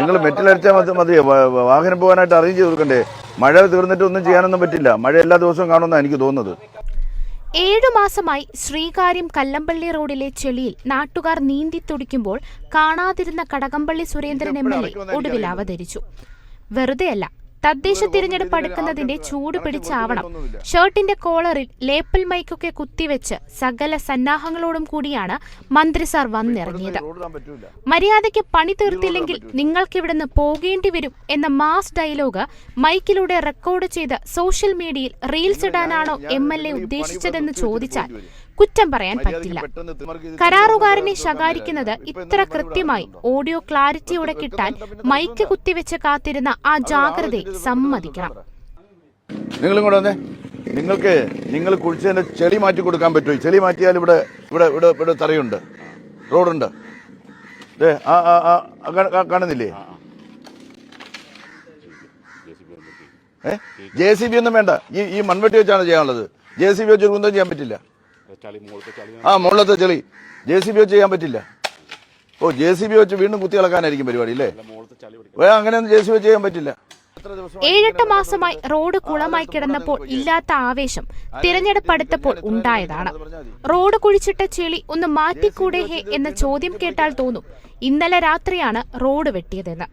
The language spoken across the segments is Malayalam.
നിങ്ങൾ മെറ്റിലടിച്ചാൽ മതി മതിയോ വാഹനം പോകാനായിട്ട് അറേഞ്ച് ചെയ്ത് കൊടുക്കണ്ടേ മഴ തീർന്നിട്ട് ഒന്നും ചെയ്യാനൊന്നും പറ്റില്ല. മഴ എല്ലാ ദിവസവും കാണുമെന്നാണ് എനിക്ക് തോന്നുന്നത്. ഏഴു മാസമായി ശ്രീകാര്യം കല്ലമ്പള്ളി റോഡിലെ ചെളിയിൽ നാട്ടുകാർ നീന്തി തുടിക്കുമ്പോൾ കാണാതിരുന്ന Kadakampally Surendran M L A ഒടുവിൽ അവതരിച്ചു. വെറുതെയല്ല തദ്ദേശ തിരഞ്ഞെടുപ്പ് അടുക്കുന്നതിന്റെ ചൂട് പിടിച്ചാവണം. ഷർട്ടിന്റെ കോളറിൽ ലേപ്പൽ മൈക്കൊക്കെ കുത്തിവെച്ച് സകല സന്നാഹങ്ങളോടും കൂടിയാണ് മന്ത്രി സാർ വന്നിറങ്ങിയത്. മര്യാദയ്ക്ക് പണി തീർത്തില്ലെങ്കിൽ നിങ്ങൾക്കിവിടുന്ന് പോകേണ്ടി വരും എന്ന മാസ് ഡയലോഗ് മൈക്കിലൂടെ റെക്കോർഡ് ചെയ്ത് സോഷ്യൽ മീഡിയയിൽ റീൽസ് ഇടാനാണോ എം എൽ എ ഉദ്ദേശിച്ചതെന്ന് ചോദിച്ചാൽ കുറ്റം പറയാൻ പറ്റില്ല. കരാറുകാരനെ ശകാരിക്കുന്നത് ഇത്ര കൃത്യമായി ഓഡിയോ ക്ലാരിറ്റിയോടെ കിട്ടാൻ മൈക്ക് കുത്തിവെച്ച് കാത്തിരുന്ന ആ ജാഗ്രതയെ സമ്മതിക്കണം. നിങ്ങൾ ഇങ്ങോട്ട് വന്നേ. നിങ്ങൾക്ക് നിങ്ങൾ കുഴിച്ചതിന്റെ ചെളി മാറ്റി കൊടുക്കാൻ പറ്റുമോ? ചെളി മാറ്റിയാൽ ഇവിടെ ഇവിടെ ഇവിടെ ഇവിടെ തറയുണ്ട്. റോഡുണ്ട്. ദേ, ആ ആ കാണുന്നില്ലേ? ഏ? ജെ സി ബി ഒന്നും വേണ്ട. ഈ ഈ മൺവെട്ടി വെച്ചാണ് ചെയ്യാനുള്ളത്. ജെ സി ബി വെച്ച് ഒന്നും ചെയ്യാൻ പറ്റില്ല. ആ മുകളിലത്തെ ചെളി. ജെ സി ബി വെച്ച് ചെയ്യാൻ പറ്റില്ല. ഓ ജെ സി ബി വെച്ച് വീണ്ടും കുത്തി കളക്കാനായിരിക്കും പരിപാടി അല്ലേ? അങ്ങനെയൊന്നും ജെ സി ബി വെച്ച് ചെയ്യാൻ പറ്റില്ല. ഏഴെട്ട് മാസമായി റോഡ് കുളമായി കിടന്നപ്പോൾ ഇല്ലാത്ത ആവേശം തിരഞ്ഞെടുപ്പ് അടുത്തപ്പോൾ ഉണ്ടായതാണ്. റോഡ് കുഴിച്ചിട്ട ചെളി ഒന്ന് മാറ്റിക്കൂടെ ഹേ എന്ന ചോദ്യം കേട്ടാൽ തോന്നും. ഇന്നലെ രാത്രിയാണ് റോഡ് വെട്ടിയതെന്ന്.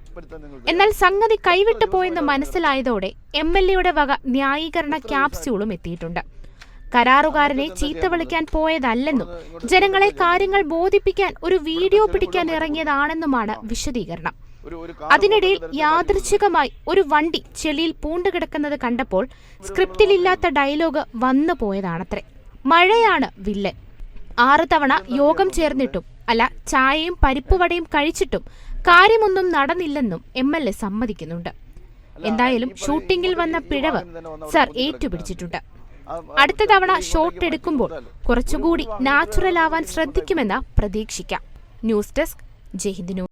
എന്നാൽ സംഗതി കൈവിട്ടു പോയെന്ന് മനസ്സിലായതോടെ എം എൽ എയുടെ വക ന്യായീകരണ ക്യാപ്സ്യൂളും എത്തിയിട്ടുണ്ട്. കരാറുകാരനെ ചീത്ത വിളിക്കാൻ പോയതല്ലെന്നും ജനങ്ങളെ കാര്യങ്ങൾ ബോധിപ്പിക്കാൻ ഒരു വീഡിയോ പിടിക്കാൻ ഇറങ്ങിയതാണെന്നുമാണ് വിശദീകരണം. അതിനിടയിൽ യാദൃച്ഛികമായി ഒരു വണ്ടി ചെളിയിൽ പൂണ്ടു കിടക്കുന്നത് കണ്ടപ്പോൾ സ്ക്രിപ്റ്റിലില്ലാത്ത ഡയലോഗ് വന്നു പോയതാണത്രേ. മഴയാണ് വില്ലൻ ആറ് തവണ യോഗം ചേർന്നിട്ടും അല്ല ചായയും പരിപ്പുവടയും കഴിച്ചിട്ടും കാര്യമൊന്നും നടന്നില്ലെന്നും എം എൽ എ സമ്മതിക്കുന്നുണ്ട്. എന്തായാലും ഷൂട്ടിംഗിൽ വന്ന പിഴവ് സർ ഏറ്റുപിടിച്ചിട്ടുണ്ട്. അടുത്ത തവണ ഷോട്ട് എടുക്കുമ്പോൾ കുറച്ചുകൂടി നാച്ചുറൽ ആവാൻ ശ്രദ്ധിക്കുമെന്ന് പ്രതീക്ഷിക്കാം. News desk Jaihind